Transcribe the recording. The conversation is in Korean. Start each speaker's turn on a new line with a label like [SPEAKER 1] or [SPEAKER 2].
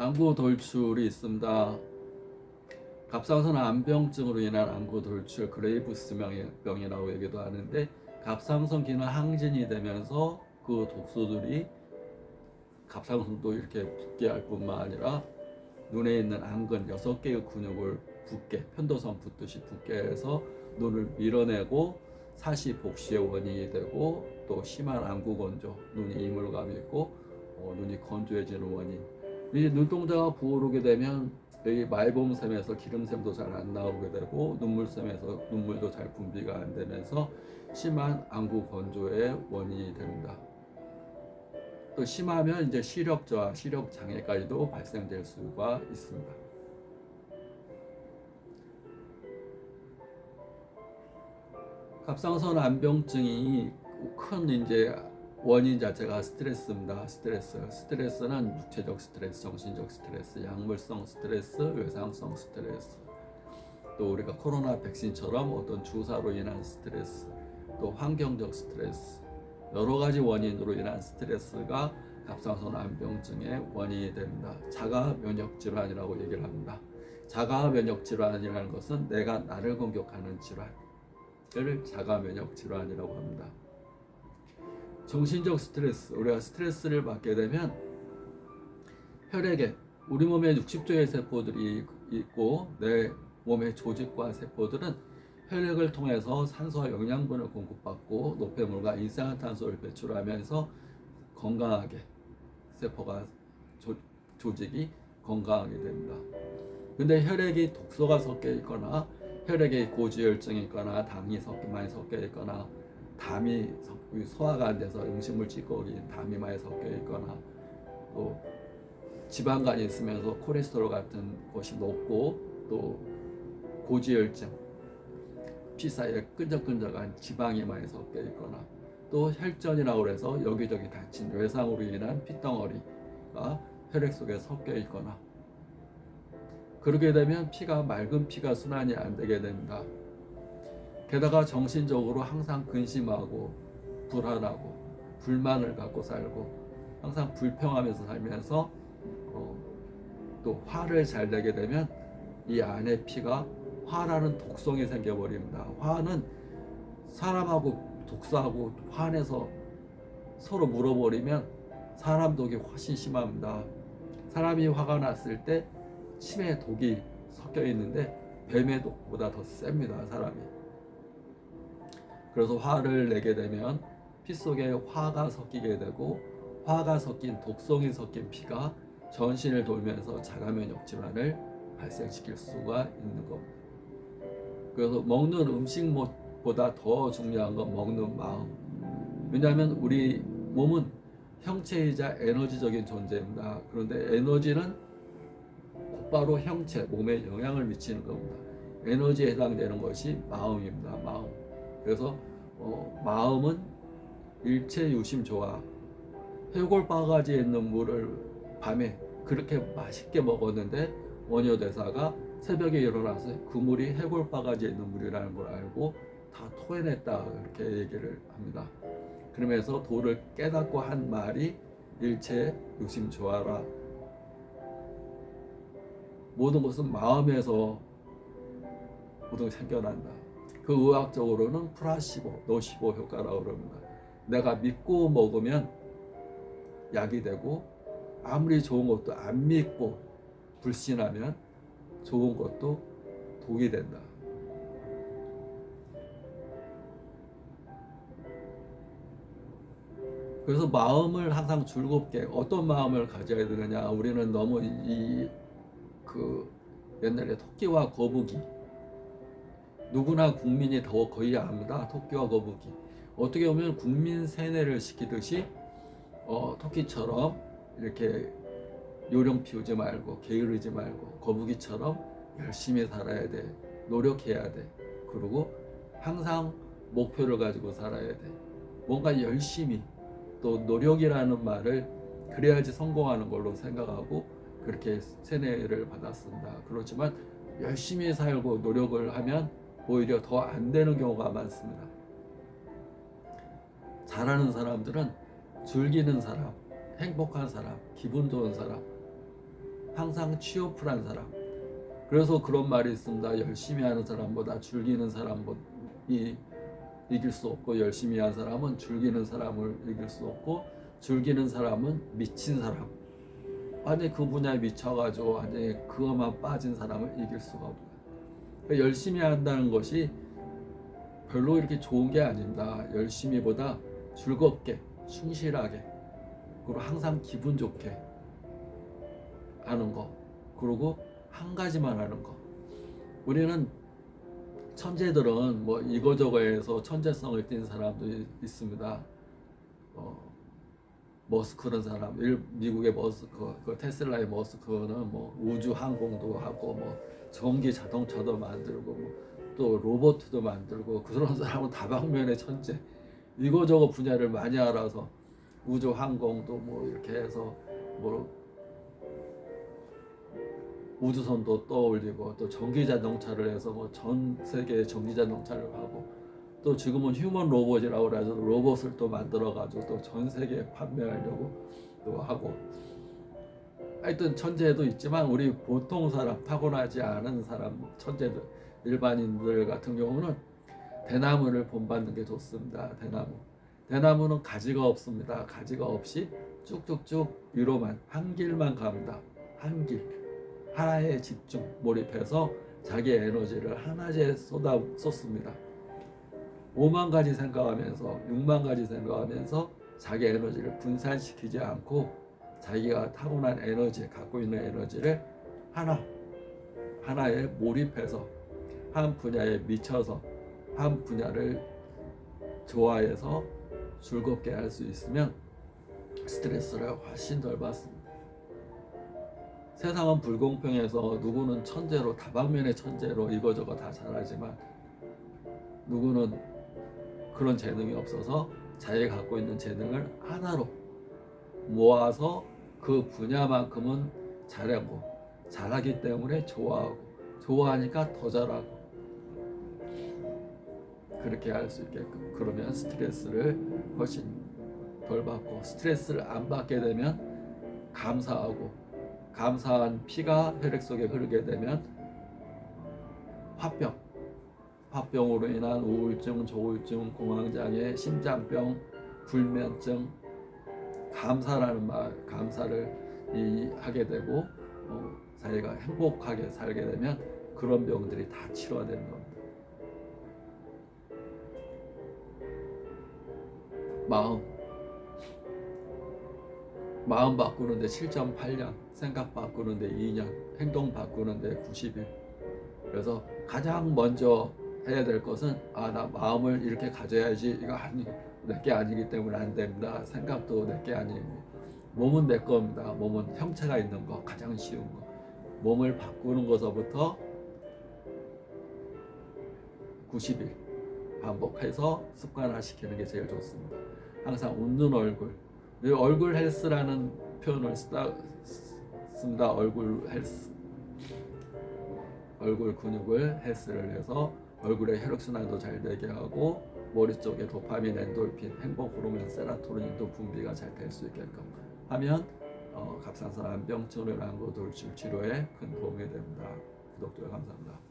[SPEAKER 1] 안구 돌출이 있습니다. 갑상선 암병증으로 인한 안구 돌출 그레이브스 병이- 병이라고 얘기도 하는데 갑상선 기능 항진이 되면서 그 독소들이 갑상선도 이렇게 붓게 할 뿐만 아니라 눈에 있는 안근 여섯 개의 근육을 붓게 편도선 붓듯이 붓게 해서 눈을 밀어내고 사시 복시의 원인이 되고 또 심한 안구 건조 눈이 이물감이 있고 어, 눈이 건조해지는 원인 이 눈동자가 부어오르게 되면 여기 말봄샘에서 기름샘도 잘 안 나오게 되고 눈물샘에서 눈물도 잘 분비가 안 되면서 심한 안구 건조의 원인이 됩니다. 또 심하면 이제 시력 저하, 시력 장애까지도 발생될 수가 있습니다. 갑상선 암병증이 큰 이제 원인 자체가 스트레스입니다. 스트레스. 스트레스는 육체적 스트레스, 정신적 스트레스, 약물성 스트레스, 외상성 스트레스. 또 우리가 코로나 백신처럼 어떤 주사로 인한 스트레스, 또 환경적 스트레스, 여러 가지 원인으로 인한 스트레스가 갑상선 암병증의 원인이 됩니다. 자가 면역 질환이라고 얘기를 합니다. 자가 면역 질환이라는 것은 내가 나를 공격하는 질환을 자가 면역 질환이라고 합니다. 정신적 스트레스, 우리가 스트레스를 받게 되면 혈액에 우리 몸에 60조의 세포들이 있고 내 몸의 조직과 세포들은 혈액을 통해서 산소와 영양분을 공급받고 노폐물과 이산화탄소를 배출하면서 건강하게 세포가 조, 조직이 건강하게 됩니다. 근데 혈액이 독소가 섞여 있거나 혈액에 고지혈증이 있거나 당이 섞여 많이 섞여 있거나 담이 섞- 소화가 안 돼서 음식물 찌꺼기 담이 많이 섞여 있거나 또 지방간이 있으면서 콜레스테롤 같은 것이 높고 또 고지혈증 피 사이에 끈적끈적한 지방이 많이 섞여 있거나 또 혈전이라고 해서 여기저기 다친 외상으로 인한 피덩어리가 혈액 속에 섞여 있거나 그렇게 되면 피가 맑은 피가 순환이 안 되게 됩니다. 게다가 정신적으로 항상 근심하고 불안하고 불만을 갖고 살고 항상 불평하면서 살면서 어, 또 화를 잘 내게 되면 이 안에 피가 화라는 독성이 생겨버립니다. 화는 사람하고 독소하고 화내서 서로 물어버리면 사람 독이 훨씬 심합니다. 사람이 화가 났을 때 침에 독이 섞여 있는데 뱀의 독보다 더 셉니다. 사람이. 그래서 화를 내게 되면 피 속에 화가 섞이게 되고 화가 섞인 독성이 섞인 피가 전신을 돌면서 자가면역 질환을 발생시킬 수가 있는 겁니다. 그래서 먹는 음식보다 더 중요한 건 먹는 마음. 왜냐하면 우리 몸은 형체이자 에너지적인 존재입니다. 그런데 에너지는 곧바로 형체, 몸에 영향을 미치는 겁니다. 에너지에 해당되는 것이 마음입니다. 마음. 그래서 어, 마음은 일체 유심 좋아. 해골 바가지에 있는 물을 밤에 그렇게 맛있게 먹었는데 원효 대사가 새벽에 일어나서 그 물이 해골 바가지에 있는 물이라는 걸 알고 다 토해냈다 이렇게 얘기를 합니다. 그러면서 도를 깨닫고 한 말이 일체 유심 좋아라. 모든 것은 마음에서 모든 게 생겨난다. 그 의학적으로는 플라시보, 노시보 효과라고 그럽니다. 내가 믿고 먹으면 약이 되고 아무리 좋은 것도 안 믿고 불신하면 좋은 것도 독이 된다. 그래서 마음을 항상 즐겁게 어떤 마음을 가져야 되느냐. 우리는 너무 이 그 옛날에 토끼와 거북이. 누구나 국민이 더 거의 압니다 토끼와 거북이 어떻게 보면 국민 세뇌를 시키듯이 어, 토끼처럼 이렇게 요령 피우지 말고 게으르지 말고 거북이처럼 열심히 살아야 돼 노력해야 돼 그리고 항상 목표를 가지고 살아야 돼 뭔가 열심히 또 노력이라는 말을 그래야지 성공하는 걸로 생각하고 그렇게 세뇌를 받았습니다. 그렇지만 열심히 살고 노력을 하면 오히려 더 안 되는 경우가 많습니다. 잘하는 사람들은 즐기는 사람, 행복한 사람, 기분 좋은 사람, 항상 취업풀한 사람. 그래서 그런 말이 있습니다. 열심히 하는 사람보다 즐기는 사람이 이길 수 없고 열심히 한 사람은 즐기는 사람을 이길 수 없고 즐기는 사람은 미친 사람. 완전히 그 분야에 미쳐가지고 완전히 그것만 빠진 사람을 이길 수가 없어요. 그러니까 열심히 한다는 것이 별로 이렇게 좋은 게 아닙니다. 열심히보다 즐겁게, 충실하게, 그리고 항상 기분 좋게 하는 거. 그리고 한 가지만 하는 거. 우리는 천재들은 뭐 이거저거에서 천재성을 띈 사람도 이- 있습니다. 어, 머스크는 사람, 일, 미국의 머스크, 그 테슬라의 머스크는 뭐 우주 항공도 하고 뭐 전기 자동차도 만들고 뭐 또 로봇도 만들고 그런 사람은 다방면의 천재. 이거저거 분야를 많이 알아서 우주 항공도 뭐 이렇게 해서 뭐 우주선도 떠올리고 또 전기 자동차를 해서 뭐 전 세계 전기 자동차를 하고 또 지금은 휴먼 로봇이라고 그래서 로봇을 또 만들어 가지고 또 전 세계에 판매하려고 또 하고. 하여튼 천재도 있지만 우리 보통 사람 타고나지 않은 사람 천재들 일반인들 같은 경우는 대나무를 본받는 게 좋습니다. 대나무. 대나무는 가지가 없습니다. 가지가 없이 쭉쭉쭉 위로만 한 길만 갑니다. 한 길. 하나에 집중 몰입해서 자기 에너지를 하나에 쏟아 쏟습니다. 5만 가지 생각하면서 6만 가지 생각하면서 자기 에너지를 분산시키지 않고 자기가 타고난 에너지 갖고 있는 에너지를 하나 하나에 몰입해서 한 분야에 미쳐서 한 분야를 좋아해서 즐겁게 할 수 있으면 스트레스를 훨씬 덜 받습니다. 세상은 불공평해서 누구는 천재로 다방면의 천재로 이거저거 다 잘하지만 누구는 그런 재능이 없어서 자기가 갖고 있는 재능을 하나로 모아서 그 분야만큼은 잘하고 잘하기 때문에 좋아하고 좋아하니까 더 잘하고 그렇게 할 수 있게끔 그러면 스트레스를 훨씬 덜 받고 스트레스를 안 받게 되면 감사하고 감사한 피가 혈액 속에 흐르게 되면 화병, 화병으로 인한 우울증, 조울증, 공황장애, 심장병, 불면증, 감사라는 말, 감사를 이, 하게 되고 어, 자기가 행복하게 살게 되면 그런 병들이 다 치료가 되는 겁니다. 마음 마음 바꾸는데 7.8년, 생각 바꾸는데 2년, 행동 바꾸는데 90일. 그래서 가장 먼저 해야 될 것은 아 나 마음을 이렇게 가져야지 이거 아니 내게 아니기 때문에 안 됩니다. 생각도 내게 아닙니다. 몸은 내 겁니다. 몸은 형체가 있는 거 가장 쉬운 거. 몸을 바꾸는 것서부터 90일 반복해서 습관화시키는 게 제일 좋습니다. 항상 웃는 얼굴. 이 얼굴 헬스라는 표현을 쓰다 씁니다. 얼굴 헬스. 얼굴 근육을 헬스를 해서 얼굴의 혈액 순환도 잘 되게 하고 머리 쪽에 도파민, 엔돌핀, 행복 호르몬, 세라토닌도 분비가 잘 될 수 있게끔 하면 어, 갑상선 암병증을 안고 돌출 치료에 큰 도움이 됩니다. 구독, 좋아요 감사합니다.